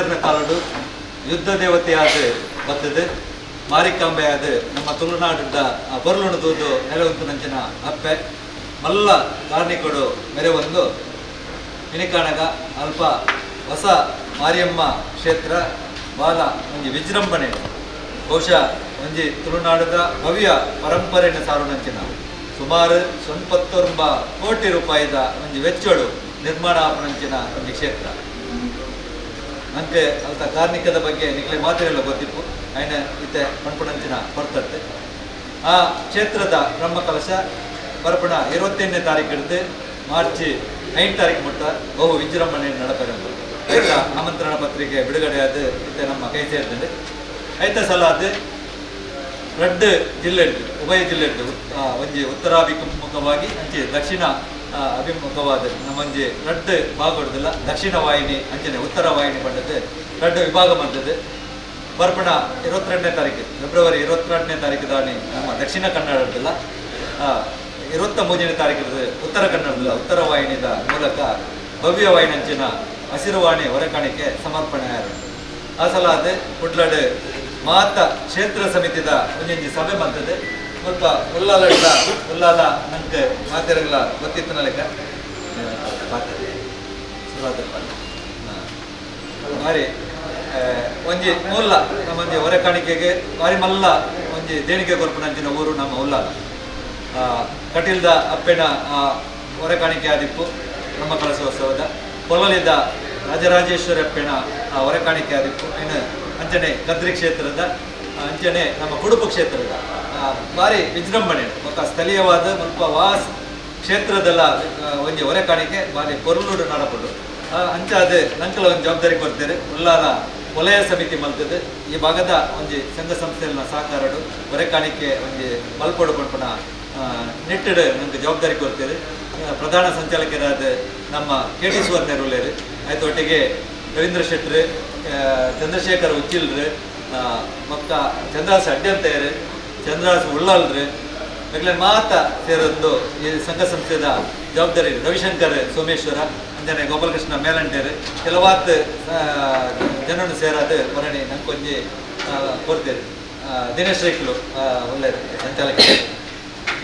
ಸೋರ್ನೆರ್ನ ಕಾಲಡು ಯುದ್ಧ ದೇವತೆಯಾದ ಮಾರಿಕಾಂಬೆ ಆದ ನಮ್ಮ ತುಳುನಾಡಿದ್ದ ಬೊರ್ಲುಣ ತೂದು ನೆಲವಂತು ನಂಚಿನ ಅಪ್ಪೆ. ಮಲ್ಲ ಕಾರ್ಣಿಕಡು ಮೆರೆವೊಂದು. ಮಿನಿಕಾಣಗ ಅಲ್ಪ ಹೊಸ ಮಾರಿಯಮ್ಮ ಕ್ಷೇತ್ರ. ಬಾಲ ಒಂಜಿ ವಿಜೃಂಭಣೆ. ಬಹುಶಃ ಒಂಜಿ ತುಳುನಾಡದ ಭವ್ಯ ಪರಂಪರೆಯನ್ನು ಸಾರುನಂಚಿನ ಸುಮಾರು ಸೊಂಪತ್ತೊಂಬ ಕೋಟಿ ರೂಪಾಯಿದ ಒಂಜಿ ವೆಚ್ಚಡು ನಿರ್ಮಾಣ ಆಪನಂಚಿನ ಒಂದು ಕ್ಷೇತ್ರ. ನಂಗೆ ಅಂತ ಕಾರ್ಮಿಕದ ಬಗ್ಗೆ ನಿಕ್ಲೆ ಮಾತಿರಲ್ಲ ಗೊತ್ತಿತ್ತು. ಆಯ್ನ ಇತ್ತೆ ಪಣಪಣಂಚಿನ ಬರ್ತತೆ ಆ ಕ್ಷೇತ್ರದ ಬ್ರಹ್ಮ ಕಲಶ ಬರಪಣ ಇರುವತ್ತೆಂಟನೇ ತಾರೀಕು ಹಿಡಿದು ಮಾರ್ಚ್ ಐದು ತಾರೀಕು ಮಟ್ಟ ಬಹು ವಿಜೃಂಭಣೆ ನಡಪೆರಂದು ಆಯ್ತ, ಆಮಂತ್ರಣ ಪತ್ರಿಕೆ ಬಿಡುಗಡೆಯಾದ ಇತ್ತೆ ನಮ್ಮ ಕೈ ಸೇರ್ತದೆ ಐತ ಸಲ ಅದು ರಡ್ಡ್ ಜಿಲ್ಲೆ ಉಭಯ ಜಿಲ್ಲೆ ಒಂಜಿ ಉತ್ತರಾಭಿಮುಖವಾಗಿ ಅಂಚೆ ದಕ್ಷಿಣ ಅಭಿಮುಖವಾದ ನಮ್ಮೊಂಜಿ ರಡ್ಡ್ ಭಾಗವಡ್ದಿಲ್ಲ, ದಕ್ಷಿಣ ವಾಹಿನಿ ಅಂಜನೆ ಉತ್ತರ ವಾಹಿನಿ ಪಂಡದ್ದು ರಡ್ಡ್ ವಿಭಾಗ ಮಂದದ್ದು ಬರ್ಪಣ ಇರುವತ್ತೆರಡನೇ ತಾರೀಕು, ಫೆಬ್ರವರಿ ಇರುವತ್ತೆರಡನೇ ತಾರೀಕು ದಾನಿ ನಮ್ಮ ದಕ್ಷಿಣ ಕನ್ನಡದಲ್ಲ ಇರುವತ್ತ ಮೂರನೇ ತಾರೀಕು ಉತ್ತರ ಕನ್ನಡದ ಉತ್ತರ ವಾಹಿನಿದ ಮೂಲಕ ಭವ್ಯ ವಾಹಿನಂಚಿನ ಹಸಿರುವಾಣಿ ಹೊರಕಾಣಿಕೆ ಸಮರ್ಪಣೆ ಆಯ್ತು. ಆ ಸಲ ಅದು, ಕುಡ್ಲಡ್ ಮಾತ ಕ್ಷೇತ್ರ ಸಮಿತಿದ ಒಂಜಿ ಸಭೆ ಮಾಡ್ತದೆ. ಸ್ವಲ್ಪ ಉಲ್ಲಾಲ ಇಲ್ಲ. ಉಲ್ಲಾಲ ನಂಗೆ ಮಾತಾಡಲ್ಲ ಗೊತ್ತಿತ್ತು ಮಾರಿ ಆ, ಒಂಜಿ ಮೂಲ ನಮ್ಮೊಂಜಿ ಹೊರಕಾಣಿಕೆಗೆ ಬಾರಿ ಮಲ್ಲ ಒಂಜಿ ದೇಣಿಗೆ ಕೊರ್ಪುನಂಚಿನ ಊರು ನಮ್ಮ ಉಲ್ಲಾಲ. ಕಟೀಲ್ದ ಅಪ್ಪೆನ ಆ, ಹೊರಕಾಣಿಕೆ ಆದಿಪ್ಪು ನಮ್ಮ ಕಳಸೋತ್ಸವದ. ಪೊಲಲಿದ ರಾಜರಾಜೇಶ್ವರಿ ಅಪ್ಪೆನ ಆ, ಹೊರಕಾಣಿಕೆ ಆದಿಪ್ಪು. ಇನ್ನು ಅಂಚನೆ ಕದ್ರಿ ಕ್ಷೇತ್ರದ ಅಂಚನೆ ನಮ್ಮ ಕುಡುಪು ಕ್ಷೇತ್ರದ. ಭಾರಿ ವಿಜೃಂಭಣೆ ಮತ್ತು ಸ್ಥಳೀಯವಾದ ಮುಲ್ಪ ವಾಸ್ ಕ್ಷೇತ್ರದಲ್ಲ ಒಂದು ಹೊರೆ ಕಾಣಿಕೆ ಭಾರಿ ಆ, ಅಂಚಾದ ನಂಕಲ ಒಂದು ಜವಾಬ್ದಾರಿ ಕೊಡ್ತೇವೆ ಉಲ್ಲಾರ ವಲಯ ಸಮಿತಿ ಮಲ್ತದೆ. ಈ ಭಾಗದ ಒಂಜಿ ಸಂಘ ಸಂಸ್ಥೆಯಲ್ಲಿನ ಸಹಕಾರಡು ಹೊರಕಾಣಿಕೆ ಒಂಜಿ ಮಲ್ಪಡು ಪಡ್ಪಣ ನೆಟ್ಟಡು ನಂಗೆ ಜವಾಬ್ದಾರಿ ಕೊಡ್ತೇವೆ ಪ್ರಧಾನ ಸಂಚಾಲಕರಾದ ನಮ್ಮ ಕೆ ಟಿ ಸುವರ್ಣರು ಆಯ್ತು ಒಟ್ಟಿಗೆ ರವೀಂದ್ರ ಶೆಟ್ರು ಚಂದ್ರಶೇಖರ್ ಉಚ್ಚಿಲ್ರು ಮಕ್ಕ ಚಂದ್ರಾಸ ಅಡ್ಡಂತೆಯರು ಚಂದ್ರಾಸ ಉಳ್ಳಾಲ್ರು ಮಗ್ಲ ಮಾತ ಸೇರೊಂದು ಈ ಸಂಘ ಸಂಸ್ಥೆದ ಜವಾಬ್ದಾರಿ ರವಿಶಂಕರ್ ಸೋಮೇಶ್ವರ, ಅಂಜನೆ ಗೋಪಾಲಕೃಷ್ಣ ಮೇಲಂಟೇರು, ಕೆಲವಾತ್ ಜನನು ಸೇರಾದ ಮರಣಿ ನಂಗೊಂಜಿ ಕೊಡ್ತೇವೆ ದಿನೇಶ್ ರೈಕ್ಲು ಒಳ್ಳೆಯ ಸಂಚಾಲಕ.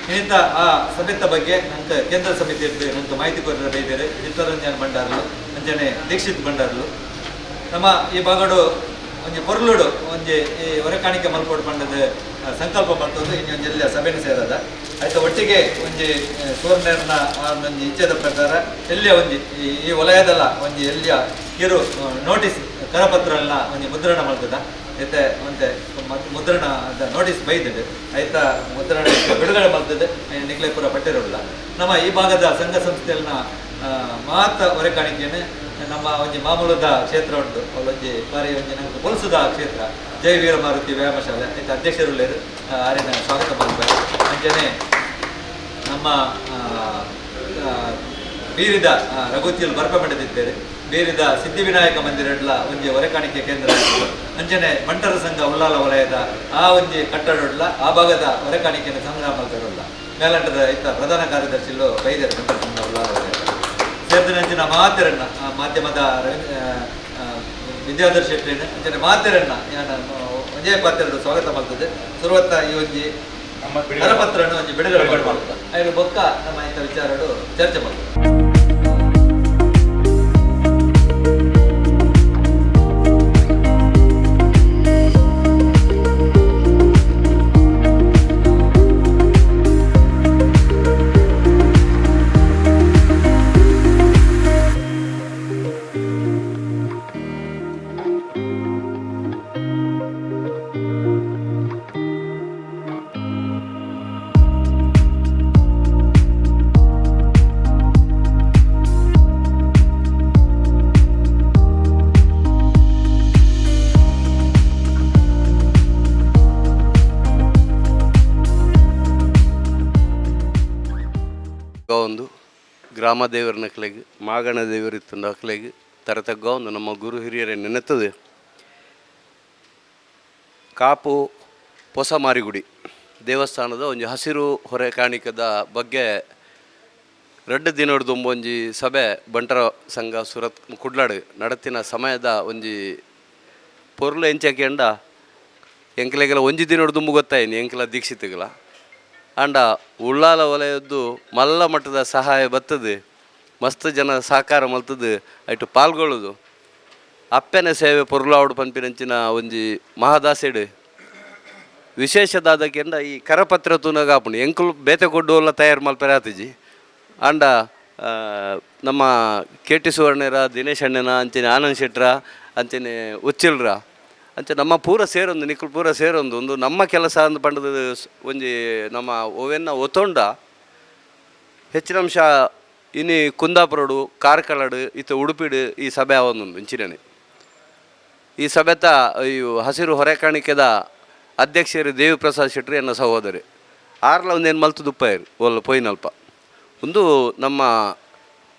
ಇನ್ನಿತ ಆ ಸಮಿತ ಬಗ್ಗೆ ನಂತ ಕೇಂದ್ರ ಸಮಿತಿ ಇರ್ತೀವಿ ನಂತ ಮಾಹಿತಿ ಕೊಡಲು ಇದ್ದಾರೆ ಚಿತ್ತರಂಜನ್ ಭಂಡಾರ್ಲು, ಅಂಜನೆ ದೀಕ್ಷಿತ್ ಭಂಡಾರ್ಲು. ನಮ್ಮ ಈ ಭಾಗಡು ಒಂಜಿ ಪೊರ್ಲುಡು, ಒಂಜಿ ಈ ಹೊರಕಾಣಿಕೆ ಮಲ್ಪೋಡು ಪಂಡದ ಸಂಕಲ್ಪ ಸಂಕಲ್ಪ ಇನ್ನು ಇನ್ನೊಂದು ಎಲ್ಲ ಸಭೆನ ಸೇರದ. ಆಯ್ತು ಒಟ್ಟಿಗೆ ಒಂಜಿ ಸೋರ್ನೇರ್ನ ಒಂದು ಒಂಜಿ ಇಚ್ಛೆದ ಪ್ರಕಾರ ಎಲ್ಲಿಯ ಒಂಜಿ, ಈ ವಲಯದಲ್ಲ ಒಂಜಿ ಎಲ್ಲಿಯ ಕಿರು ನೋಟಿಸ್ ಕರಪತ್ರ ಎಲ್ಲ ಒಂಜಿ ಮುದ್ರಣ ಮಾಡ್ತದ ಐತೆ ಒಂತೆ ಮದ್- ಮುದ್ರಣ ಅದ ನೋಟಿಸ್ ಬೈದಿದೆ ಆಯ್ತಾ, ಮುದ್ರಣ ಬಿಡುಗಡೆ ಮಾಡ್ತದೆ ಪೂರ ಪಟ್ಟಿರೋಲ್ಲ ನಮ್ಮ ಈ ಭಾಗದ ಸಂಘ ಸಂಸ್ಥೆಯನ್ನ ಮಾತ ಕಾಣಿಕೆಯನ್ನು ನಮ್ಮ ಒಂಜಿ ಮಾಮೂಲದ ಕ್ಷೇತ್ರ ಉಂಟು. ಅವಳೊಂಜಿ ಬಾರಿ ಒಂಜಿ ನಮಗೆ ಪೊಲಸದ ಕ್ಷೇತ್ರ. ಜೈ ವೀರ ಮಾರುತಿ ವ್ಯಾಯಾಮ ಶಾಲೆ ಆಯ್ತು ಅಧ್ಯಕ್ಷರುಳ್ಳೇರು ಆರಿನ ಸ್ವಾಗತ ಮಾಡ್ತಾರೆ ಅಂಜನೆ ನಮ್ಮ ಬೀರಿದ ರಘುತಿಯಲ್ಲಿ ಬರ್ಪ ಮಾಡಿದ್ದೇವೆ ಬೀರಿದ ಸಿದ್ಧಿವಿನಾಯಕ ಮಂದಿರಡ್ಲ ಒಂಜಿ ಹೊರೆಕಾಣಿಕೆ ಕೇಂದ್ರ. ಅಂಜನೆ ಮಂಟರ ಸಂಘ ಉಲ್ಲಾಲ ವಲಯದ ಆ ಒಂಜಿ ಕಟ್ಟಡಡ್ಲ, ಆ ಭಾಗದ ಹೊರೆಕಾಣಿಕೆಯನ್ನು ಸಂಗ್ರಹ ಮಾಡ್ತಾರಲ್ಲ. ಮೇಲಂಟದ ಇತ್ತ ಪ್ರಧಾನ ಕಾರ್ಯದರ್ಶಿಲು ಬೈದರು ಮಂಟರ ಸಂಘ ಉಲ್ಲಾಲ ವಲಯದ ಸೇರ್ದಿನಂಚಿನ ಮಾತೆರನ್ನ ಆ ಮಾಧ್ಯಮದ ವಿದ್ಯಾಧರ್ ಶೆಟ್ಟಿ ಅಂಚಿನ ಮಾತೆರಣ್ಣ. ಒಂದೇ ಪಾತ್ರರು ಸ್ವಾಗತ ಮಾಡ್ತದೆ. ಸುರುವತ್ತ ಯೋಜಿ ಒಂಜಿ ಕರಪತ್ರವನ್ನು ಒಂಜಿ ಬಿಡುಗಡೆ ಮಾಡ್ತಾರೆ ಅದ್ರ ಬೊಕ್ಕ ನಮ್ಮ ಇಂಥ ವಿಚಾರಗಳು ಚರ್ಚೆ ಮಾಡ್ತಾರೆ ಗ್ರಾಮ ದೇವರ ನಕಲೆಗೆ, ಮಾಗಣ ದೇವರಿತ್ತು ನಕಲೆಗೆ ತರತಗ್ಗ ಒಂದು ನಮ್ಮ ಗುರು ಹಿರಿಯರೇ ನೆನೆತದೆ. ಕಾಪು ಹೊಸ ಮಾರಿಗುಡಿ ದೇವಸ್ಥಾನದ ಒಂದು ಹಸಿರು ಹೊರೆ ಕಾಣಿಕದ ಬಗ್ಗೆ ರಡ್ಡು ದಿನಡ್ದು ಒಂಜಿ ಸಭೆ ಬಂಟರ ಸಂಘ ಸುರತ್ ಕುಡ್ಲಾಡ್ ನಡತಿನ ಸಮಯದ ಒಂಜಿ ಪೊರ್ಲು ಎಂಚಕೆಂಡ ಎಂಕಲೆಗೆಲ್ಲ ಒಂಜಿ ದಿನೋಡು ದುಂಬು ಗೊತ್ತಾಯಿನಿ, ಎಂಕಲ ದೀಕ್ಷಿತಗಳ ಅಂಡ ಉಳ್ಳಾಲ ವಲಯದ್ದು ಮಲ್ಲ ಮಟ್ಟದ ಸಹಾಯ ಬರ್ತದೆ ಮಸ್ತ್ ಜನ ಸಹಕಾರ ಮಲ್ತದೆ. ಐಟು ಪಾಲ್ಗೊಳ್ಳೋದು. ಅಪ್ಪೆನ ಸೇವೆ ಪೊರ್ಲಾವಡು ಪಂಪಿನಂಚಿನ ಒಂಜಿ ಮಹಾದಾಸೆಡ್. ವಿಶೇಷದಾದಕ್ಕಿಂತ ಈ ಕರಪತ್ರ ತೂನಾಗ ಆಪುಂಡು ಎಂಕುಲು ಬೇತೆ ಕೊಡ್ಡು ಎಲ್ಲ ತಯಾರು ಮಲ್ಪರೆ ಆತಿಜಿ ಅಂಡ ನಮ್ಮ ಕೆ ಟಿ ಸುವರ್ಣರ ದಿನೇಶ್ ಅಣ್ಣನ ಅಂಚನೆ ಆನಂದ್ ಶೆಟ್ರ, ಅಂಚನೆ ಉಚ್ಚಿಲ್ರ. ಅಂಚೆ ನಮ್ಮ ಪೂರ ಸೇರೊಂದು, ನಿಖಲ್ ಪೂರ ಸೇರೊಂದು, ಒಂದು ನಮ್ಮ ಕೆಲಸ ಅಂದು ಪಂಡದ ಒಂಜಿ ನಮ್ಮ ಓವೆನ್ನ ಒತ್ತೊಂಡ ಹೆಚ್ಚಿನ ಅಂಶ ಇನ್ನು ಕುಂದಾಪುರಡು, ಕಾರ್ಕಳಡು, ಇತ್ತು ಉಡುಪಿಡು ಈ ಸಭೆ ಆವೊಂದುಂಡು ಇಂಚಿನೇ ಈ ಸಭೆತ ಈ ಹಸಿರು ಹೊರೆ ಕಾಣಿಕೆದ ಅಧ್ಯಕ್ಷರು ದೇವಿ ಪ್ರಸಾದ್ ಶೆಟ್ಟಿ ಎನ್ನ ಸಹೋದರಿ. ಆರ್ಲ ಒಂದೇನು ಮಲ್ತು ದುಪ್ಪಾಯರು ಒಲ್ಲ ಪೊಯ್ನಲ್ಪ ಒಂದು ನಮ್ಮ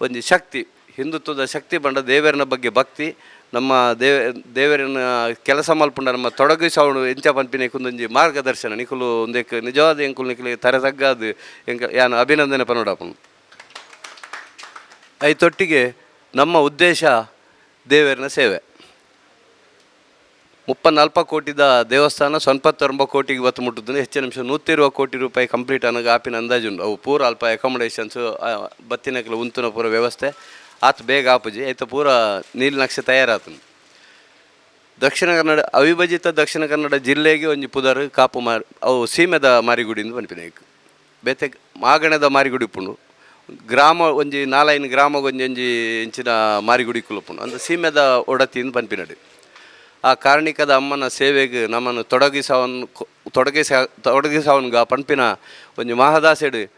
ಒಂದು ಶಕ್ತಿ, ಹಿಂದುತ್ವದ ಶಕ್ತಿ ಬಂಡ ದೇವರನ ಬಗ್ಗೆ ಭಕ್ತಿ ನಮ್ಮ ದೇವ ದೇವರನ್ನ ಕೆಲಸ ಮಲ್ಪುಂಡ ನಮ್ಮ ತೊಡಗಿಸವನು ಎಂಚ ಪಂಪಿನ ಕುಂದೊಂಜಿ ಮಾರ್ಗದರ್ಶನ. ನಿಕುಲು ಒಂದೇ ನಿಜವಾದ ಎಂಕುಲು ತರೆ ತರತಗ್ಗಾದ ಎಂಕ, ಯಾನು ಅಭಿನಂದನೆ ಐ ಐತೊಟ್ಟಿಗೆ ನಮ್ಮ ಉದ್ದೇಶ ದೇವರಿನ ಸೇವೆ. ಮುಪ್ಪ ನಲ್ಪ ಕೋಟಿದ ದೇವಸ್ಥಾನ ಸೊನ್ಪತ್ತೊಂಬ ಕೋಟಿಗೆ ಇವತ್ತು ಮುಟ್ಟುತ್ತದೆ. ಹೆಚ್ಚು ನಿಮಿಷ ನೂತಿರುವ ಕೋಟಿ ರೂಪಾಯಿ ಕಂಪ್ಲೀಟ್ ಅನ್ನೋದು ಆಪಿನ ಅಂದಾಜು ಅವು ಪೂರ ಅಲ್ಪ ಅಕಾಮಡೇಷನ್ಸು ಕೆಲವು ಉಂತುನ ಪೂರ ವ್ಯವಸ್ಥೆ. ಆತ ಬೇಗ ಆಪುಜಿ. ಆಯ್ತು ಪೂರ ನೀಲ್ ನಕ್ಷೆ ತಯಾರಾತನು ದಕ್ಷಿಣ ಕನ್ನಡ, ಅವಿಭಜಿತ ದಕ್ಷಿಣ ಕನ್ನಡ ಜಿಲ್ಲೆಗೆ ಒಂಜಿ ಪುದರ್ ಕಾಪು ಮಾರಿ, ಅವು ಸೀಮೆದ ಮಾರಿಗುಡಿಯಿಂದ ಬನ್ಪಿನ ಬೇತೆ ಮಾಗಣದ ಮಾರಿಗುಡಿ ಗ್ರಾಮ ಒಂಜಿ ನಾಲೈನ್ ಗ್ರಾಮ ಒಂಜಿ ಒಂಜಿ ಇಂಚಿನ ಮಾರಿಗುಡಿ ಕುಲುಪುಂಡು ಅಂದ್ರೆ ಸೀಮೆದ ಒಡತಿಯಿಂದ ಬನ್ಪಿನಡಿ ಆ ಕಾರಣಿಕದ ಅಮ್ಮನ ಸೇವೆಗೆ ನಮ್ಮನ್ನು ತೊಡಗಿಸವನ್, ತೊಡಗಿಸ, ತೊಡಗಿಸವನ್ಗ ಪಂಪಿನ ಒಂಜಿ ಮಹದಾಸೆಡ್